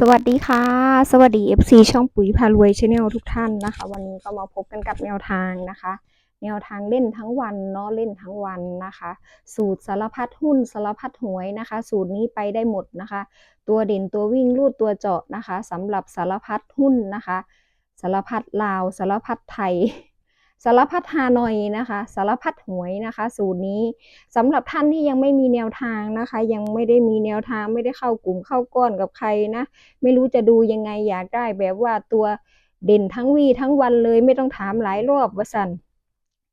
สวัสดีค่ะ สวัสดี FC ช่องปุ๋ยพารวยชาแนลทุกท่านนะคะ วันนี้ก็มาพบกันกับแนวทางนะคะ แนวทางเล่นทั้งวันเนาะเล่นทั้งวันนะคะ สูตรสารพัดหุ้นสารพัดหวยนะคะ สูตรนี้ไปได้หมดนะคะ ตัวเด่นตัววิ่งลูดตัวเจาะนะคะสำหรับสารพัดหุ้นนะคะ สารพัดลาวสารพัดไทย สารพัดฮานอยนะคะ สารพัดหวยนะคะ สูตรนี้สำหรับท่านที่ยังไม่มีแนวทางนะคะ ยังไม่ได้มีแนวทางไม่ได้เข้ากลุ่มเข้าก้อนกับใครนะ ไม่รู้จะดูยังไงอยากได้แบบว่าตัวเด่นทั้งวีทั้งวันเลย ไม่ต้องถามหลายรอบว่าสัน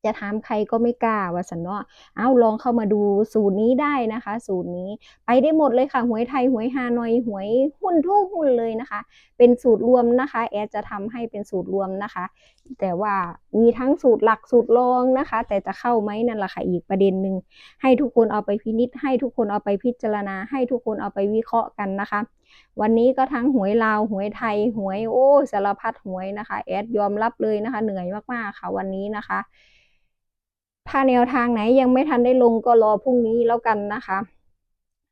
จะถามใครก็ไม่กล้าว่าสันเนาะเอาลองเข้ามาดูสูตรนี้ได้นะคะสูตรนี้ไปได้หมดเลยค่ะหวยไทยหวยฮานอยหวยหุ้นทุกหุ้นเลยนะคะ เป็นสูตรรวมนะคะ แอดจะทำให้เป็นสูตรรวมนะคะ แต่ว่ามีทั้งสูตรหลักสูตรรองนะคะ แต่จะเข้าไหมนั่นแหละค่ะอีกประเด็นหนึ่งให้ทุกคนเอาไปพินิจให้ทุกคนเอาไปพิจารณา ให้ทุกคนเอาไปวิเคราะห์กันนะคะวันนี้ก็ทั้งหวยลาวหวยไทยหวยโอ้สารพัดหวยนะคะ แอดยอมรับเลยนะคะ เหนื่อยมากๆค่ะวันนี้นะคะ ถ้าแนวทางไหนยังไม่ทันได้ลงก็รอพรุ่งนี้แล้วกันนะคะ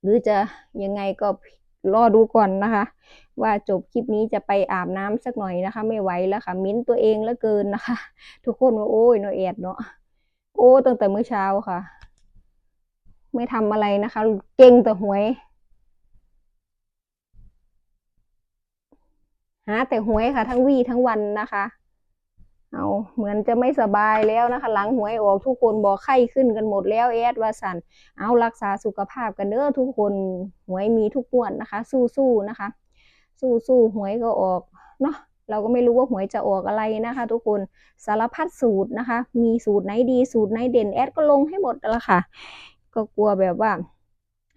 หรือจะยังไงก็รอดูก่อนนะคะ ว่าจบคลิปนี้จะไปอาบน้ำสักหน่อยนะคะ ไม่ไหวแล้วค่ะ มิ้นตัวเองแล้วเกินนะคะ ทุกคนว่าโอ้ยนาะแอดเนาะโอ้ตั้งแต่เมื่อเช้าค่ะ ไม่ทำอะไรนะคะ เก่งแต่หวย หาแต่หวยค่ะ ทั้งวี่ทั้งวันนะคะ เอาเหมือนจะไม่สบายแล้วนะคะ หลังหวยออกทุกคนบอกไข้ขึ้นกันหมดแล้วแอดว่าสันเอารักษาสุขภาพกันเด้อทุกคนหวยมีทุกงวดนะคะ สู้ๆนะคะ สู้ๆหวยก็ออกเนาะเราก็ไม่รู้ว่าหวยจะออกอะไรนะคะ ทุกคนสารพัดสูตรนะคะ มีสูตรไหนดีสูตรไหนเด่นแอดก็ลงให้หมดแล้วค่ะ ก็กลัวแบบว่า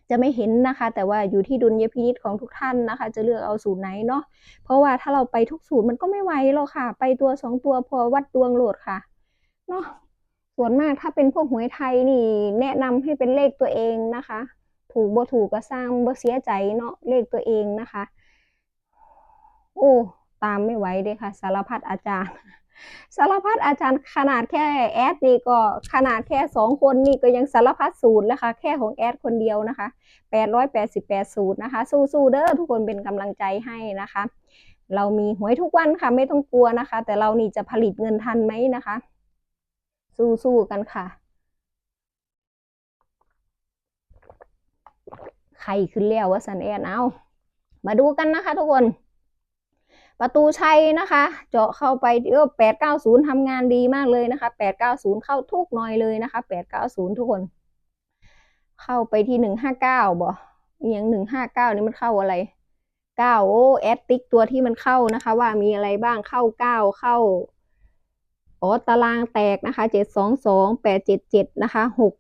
จะไม่เห็นนะคะ แต่ว่าอยู่ที่ดุลยพินิจของทุกท่านนะคะ จะเลือกเอาสูตรไหนเนาะเพราะว่าถ้าเราไปทุกสูตรมันก็ไม่ไหวหรอกค่ะ ไปตัวสองตัวพอวัดดวงโหลดค่ะเนาะส่วนมากถ้าเป็นพวกหวยไทยนี่แนะนำให้เป็นเลขตัวเองนะคะ ถูกบ่ถูกก็สร้างบ่เสียใจเนาะเลขตัวเองนะคะ โอ้ตามไม่ไหวเลยค่ะ สารพัดอาจารย์ สารพัดอาจารย์ขนาดแค่แอดนี่ก็ขนาดแค่สองคนนี่ก็ยังสารพัดสูตรแล้วค่ะแค่ของแอดคนเดียวนะคะแปดร้อยแปดสิบแปดสูตรนะคะ สู้ๆเด้อทุกคนเป็นกำลังใจให้นะคะ เรามีหวยทุกวันค่ะไม่ต้องกลัวนะคะ แต่เรานี่จะผลิตเงินทันไหมนะคะ สู้ๆกันค่ะใครขึ้นแล้วว่าสันแอนเอามาดูกันนะคะทุกคน ประตูชัยนะคะ เจาะเข้าไปเออแปดเก้าศูนย์ทำงานดีมากเลยนะคะแปดเก้าศูนย์เข้าทุกหน่อยเลยนะคะแปดเก้าศูนย์ทุกคน เข้าไปที่หนึ่งห้าเก้าบ่อย่างหนึ่งห้าเก้านี่มันเข้าอะไรเก้าโอ้แอดติ๊กตัวที่มันเข้านะคะ ว่ามีอะไรบ้างเข้าเก้าเข้าอ๋อตารางแตกนะคะเจ็ดสองสองแปดเจ็ดเจ็ดนะคะหก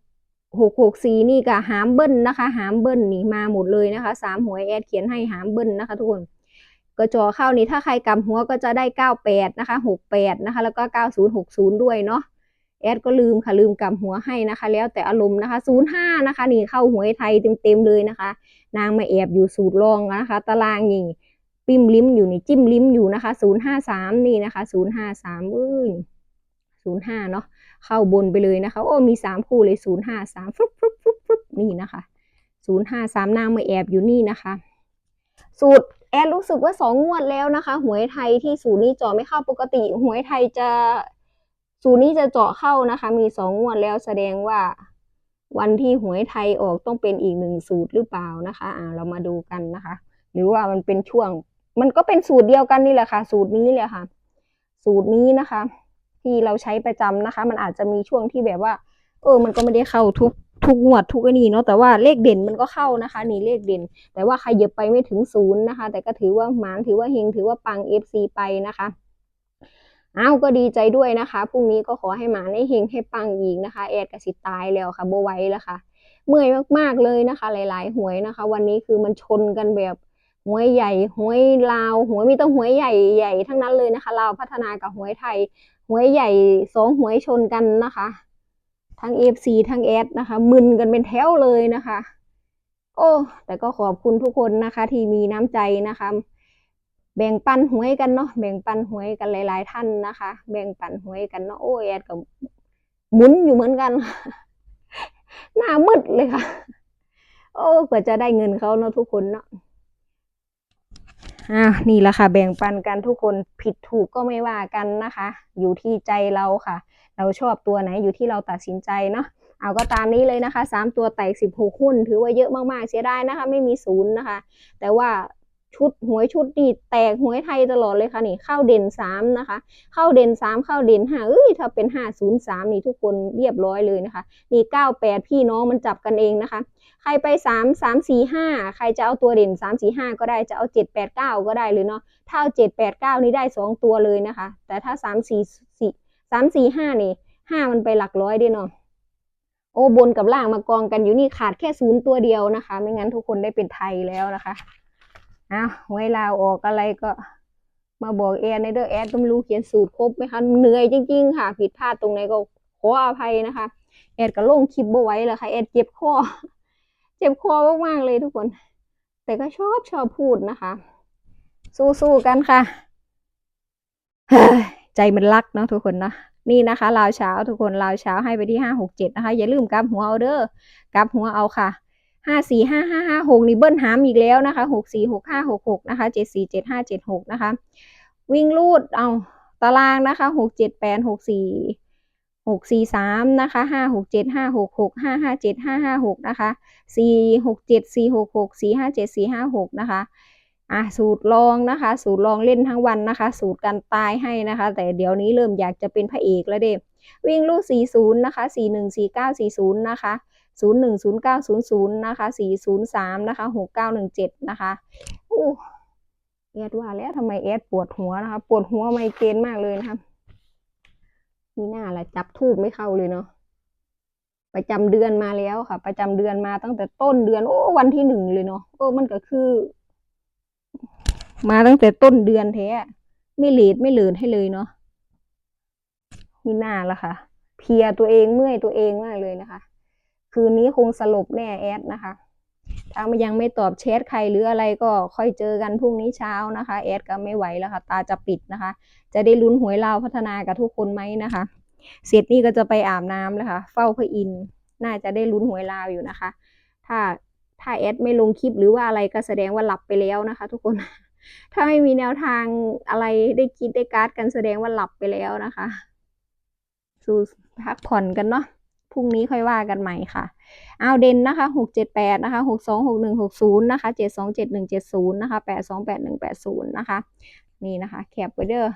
หกหกสี่นี่ก็หามเบิ้ลนะคะ หามเบิ้ลนี่มาหมดเลยนะคะสามหวยแอดเขียนให้หามเบิ้ลนะคะทุกคน กระจอเข้านี่ถ้าใครกำหัวก็จะได้เก้าแปดนะคะหกแปดนะคะ แล้วก็เก้าศูนย์หกศูนย์ด้วยเนาะแอดก็ลืมค่ะลืมกำหัวให้นะคะ แล้วแต่อารมณ์นะคะศูนย์ห้านะคะ นี่เข้าหวยไทยเต็มๆเลยนะคะ นางมาแอบอยู่สูตรรองนะคะ ตารางนี่ปิ้มลิ้มอยู่นี่จิ้มลิ้มอยู่นะคะศูนย์ห้าสามนี่นะคะศูนย์ห้าสามเอ้ยศูนย์ห้าเนาะเข้าบนไปเลยนะคะ โอ้มีสามคู่เลยศูนย์ห้าสามฟลุ๊บฟลุ๊บฟลุ๊บฟลุ๊บนี่นะคะศูนย์ห้าสามนางมาแอบอยู่นี่นะคะ สูตร แอดรู้สึกว่าสองงวดแล้วนะคะ หวยไทยที่สูตรนี้เจาะไม่เข้าปกติ หวยไทยจะสูตรนี้จะเจาะเข้านะคะ มีสองงวดแล้วแสดงว่า วันที่หวยไทยออกต้องเป็นอีกหนึ่งสูตรหรือเปล่านะคะ อ่า เรามาดูกันนะคะ หรือว่ามันเป็นช่วง มันก็เป็นสูตรเดียวกันนี่แหละค่ะ สูตรนี้เลยค่ะ สูตรนี้นะคะ ที่เราใช้ประจำนะคะ มันอาจจะมีช่วงที่แบบว่า เออ มันก็ไม่ได้เข้าทุก ทุกงวดทุกอนนี้เนาะแต่ว่าเลขเด่นมันก็เข้านะคะนี่เลขเด่น แต่ว่าใครเยียบไปไม่ถึงศูนย์นะคะ แต่ก็ถือว่าหมานถือว่าเฮงถือว่าปัง FC ไปนะคะอ้าวก็ดีใจด้วยนะคะพรุ่งนี้ก็ขอให้หมานให้เฮงให้ปังอีกนะคะ แอดกสิตายแล้วค่ะโบไว้แล้วค่ะ เมื่อยมากๆเลยนะคะ หลาย ๆ หวยนะคะ วันนี้คือมันชนกันแบบหวยใหญ่หวยลาวหวยมีแต่หวยใหญ่ใหญ่ทั้งนั้นเลยนะคะลาวพัฒนากับหวยไทยหวยใหญ่สองหวยชนกันนะคะ ทั้ง FC ทั้งแอดนะคะ มึนกันเป็นแถวเลยนะคะ โอ้ แต่ก็ขอบคุณทุกคนนะคะ ที่มีน้ำใจนะคะ แบ่งปันหวยกันเนาะแบ่งปันหวยกันหลาย ๆ ท่านนะคะ แบ่งปันหวยกันเนาะโอ้แอดกับหมุนอยู่เหมือนกัน หน้ามืดเลยค่ะ โอ้กว่าจะได้เงินเขาเนาะทุกคนเนาะ อ่านี่แหละค่ะแบ่งปันกันทุกคนผิดถูกก็ไม่ว่ากันนะคะ อยู่ที่ใจเราค่ะ เราชอบตัวไหนอยู่ที่เราตัดสินใจเนาะเอาก็ตามนี้เลยนะคะสามตัวแตกสิบหกหุ้น ถือว่าเยอะมากๆเสียดายนะคะ ไม่มีศูนย์นะคะ แต่ว่าชุดหวยชุดนี่แตกหวยไทยตลอดเลยค่ะนี่เข้าเด่นสามนะคะ เข้าเด่นสามเข้าเด่นห้าเอ้ยถ้าเป็นห้าศูนย์สามนี่ทุกคนเรียบร้อยเลยนะคะ นี่เก้าแปดพี่น้องมันจับกันเองนะคะ ใครไปสามสามสี่ห้าใครจะเอาตัวเด่นสามสี่ห้าก็ได้จะเอาเจ็ดแปดเก้าก็ได้เลยเนาะถ้าเอาเจ็ดแปดเก้านี่ได้สองตัวเลยนะคะ แต่ถ้าสามสี่สี่สามสี่ห้านี่ห้ามันไปหลักร้อยด้วยเนาะโอ้บนกับล่างมากองกันอยู่นี่ขาดแค่ศูนย์ตัวเดียวนะคะ ไม่งั้นทุกคนได้เป็นไทยแล้วนะคะอ้าวไว้ลาวออกอะไรก็มาบอกแอนในเด้อแอนก็ไม่รู้เขียนสูตรครบไหมคะเหนื่อยจริง ๆ ค่ะ ผิดพลาดตรงไหนก็ขออภัยนะคะ แอดก็ลงคลิปบ่ไว้แล้วค่ะแอดเจ็บคอ จ็บคอมากๆเลยทุกคน แต่ก็ชอบชอบพูดนะคะ สู้ๆกันค่ะ ใจมันรักเนาะทุกคนเนาะนี่นะคะลาวเช้าทุกคนลาวเช้าให้ไปที่ห้าหกเจ็ดนะคะ อย่าลืมกลับหัวเอาเด้อกลับหัวเอาค่ะห้าสี่ห้าห้าห้าหกนี่เบิ้ลหามอีกแล้วนะคะหกสี่หกห้าหกหกนะคะเจ็ดสี่เจ็ดห้าเจ็ดหกนะคะ วิ่งรูดเอาตารางนะคะหกเจ็ดแปดหกสี่ หกสี่สามนะคะห้าหกเจ็ดห้าหกหกห้าห้าเจ็ดห้าห้าหกนะคะสี่หกเจ็ดสี่หกหกสี่ห้าเจ็ดสี่ห้าหกนะคะอะสูตรลองนะคะ สูตรลองเล่นทั้งวันนะคะ สูตรการตายให้นะคะ แต่เดี๋ยวนี้เริ่มอยากจะเป็นพระเอกแล้วเด้วิ่งลูกสี่ศูนย์นะคะสี่หนึ่งสี่เก้าสี่ศูนย์นะคะศูนย์หนึ่งศูนย์เก้าศูนย์ศูนย์นะคะสี่ศูนย์สามนะคะหกเก้าหนึ่งเจ็ดนะคะอู้แอดว่าแล้วทำไมแอดปวดหัวนะคะ ปวดหัวไมเกรนมากเลยนะคะ มีหน้าแหละจับทูบไม่เข้าเลยเนาะประจำเดือนมาแล้วค่ะ ประจำเดือนมาตั้งแต่ต้นเดือน โอ้วันที่หนึ่งเลยเนาะโอ้มันก็คือ มาตั้งแต่ต้นเดือนแท้ไม่เลดไม่เลินให้เลยเนาะมีหน้าละค่ะ เพียตัวเองเมื่อยตัวเองมากเลยนะคะ คืนนี้คงสลบแน่แอดนะคะ ถ้ามันยังไม่ตอบแชทใครหรืออะไรก็ค่อยเจอกันพรุ่งนี้เช้านะคะ แอดก็ไม่ไหวแล้วค่ะ ตาจะปิดนะคะ จะได้ลุ้นหวยลาวพัฒนากับทุกคนไหมนะคะ เสร็จนี่ก็จะไปอาบน้ำแล้วค่ะ เฝ้าพระอินทร์น่าจะได้ลุ้นหวยลาวอยู่นะคะ ถ้าถ้าแอดไม่ลงคลิปหรือว่าอะไรก็แสดงว่าหลับไปแล้วนะคะ ทุกคน ถ้าไม่มีแนวทางอะไรได้คิดได้การ์ดกันแสดงว่าหลับไปแล้วนะคะ สู้พักผ่อนกันเนาะ พรุ่งนี้ค่อยว่ากันใหม่ค่ะเอาเด่นนะคะหกเจ็ดแปดนะคะหกสองหกหนึ่งหกศูนย์นะคะเจ็ดสองเจ็ดหนึ่งเจ็ดศูนย์นะคะแปดสองแปดหนึ่งแปดศูนย์นะคะ นี่นะคะแคปไว้เด้อ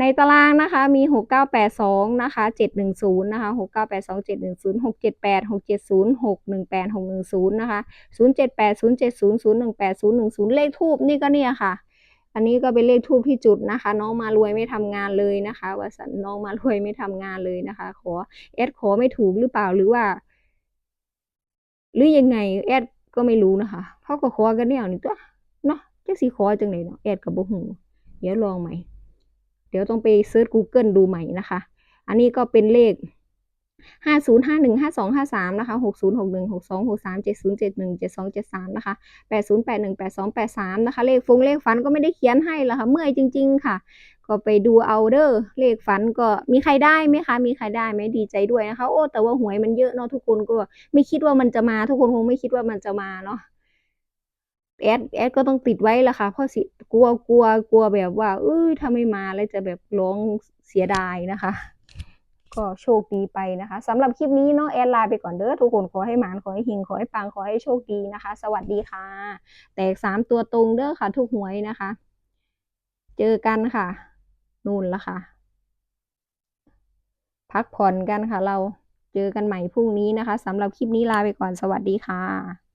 ในตารางนะคะมีหกเก้าแปดสองนะคะเจ็ดหนึ่งศูนย์นะคะหกเก้าแปดสองเจ็ดหนึ่งศูนย์หกเจ็ดแปดหกเจ็ดศูนย์หกหนึ่งแปดหกหนึ่งศูนย์นะคะศูนย์เจ็ดแปดศูนย์เจ็ดศูนย์ศูนย์หนึ่งแปดศูนย์หนึ่งศูนย์เลขทูบนี่ก็เนี่ยค่ะ อันนี้ก็เป็นเลขทูบที่จุดนะคะ น้องมารวยไม่ทำงานเลยนะคะว่าสันน้องมารวยไม่ทำงานเลยนะคะ ขอแอดขอไม่ถูกหรือเปล่าหรือว่า หรือยังไงแอดก็ไม่รู้นะคะเขาก็ขอกันเนี่ยนี่ตัวเนาะจะสีขอจังไหนเนาะแอดกับบ่หูเดี๋ยวลองใหม่ เดี๋ยวต้องไปเซิร์ช Google ดูใหม่นะคะ อันนี้ก็เป็นเลข ห้าศูนย์ห้าหนึ่งห้าสองห้าสามนะคะหกศูนย์หกหนึ่งหกสองหกสามเจ็ดศูนย์เจ็ดหนึ่งเจ็ดสองเจ็ดสามนะคะแปดศูนย์แปดหนึ่งแปดสองแปดสามนะคะ เลขฟงเลขฟันก็ไม่ได้เขียนให้ละค่ะ เมื่อยจริง ๆ ค่ะ ก็ไปดูเอาเด้อเลขฝันก็มีใครได้ไหมคะ มีใครได้ไหมดีใจด้วยนะคะ โอ้ แต่ว่าหวยมันเยอะเนาะทุกคนก็ไม่คิดว่ามันจะมาทุกคนคงไม่คิดว่ามันจะมาเนาะแอดแอดก็ต้องติดไว้ละค่ะเพราะสิกลัวกลัวกลัวแบบว่าเอ้ยถ้าไม่มาแล้วจะแบบร้องเสียดายนะคะ ก็โชคดีไปนะคะสำหรับคลิปนี้เนาะแอดลาไปก่อนเด้อทุกคนขอให้หมานขอให้หิงขอให้ปังขอให้โชคดีนะคะ สวัสดีค่ะ แตกสามตัวตรงเด้อค่ะทุกหวยนะคะ เจอกันค่ะ นู่นละค่ะ พักผ่อนกันค่ะเราเจอกันใหม่พรุ่งนี้นะคะสำหรับคลิปนี้ลาไปก่อนสวัสดีค่ะ